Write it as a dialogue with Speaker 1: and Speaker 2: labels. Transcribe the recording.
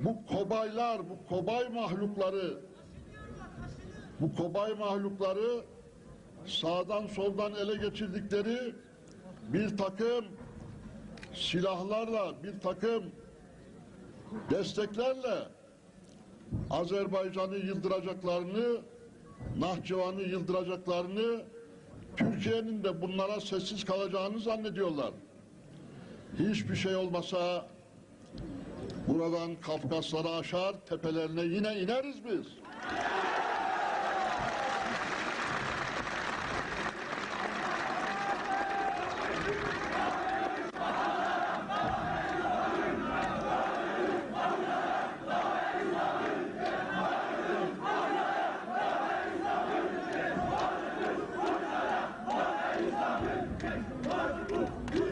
Speaker 1: bu kobaylar, bu kobay mahlukları bu kobay mahlukları sağdan soldan ele geçirdikleri bir takım silahlarla, bir takım desteklerle Azerbaycan'ı yıldıracaklarını, Nahçıvan'ı yıldıracaklarını, Türkiye'nin de bunlara sessiz kalacağını zannediyorlar. Hiçbir şey olmasa Buradan Kafkaslara aşar, tepelerine yine ineriz biz. Good.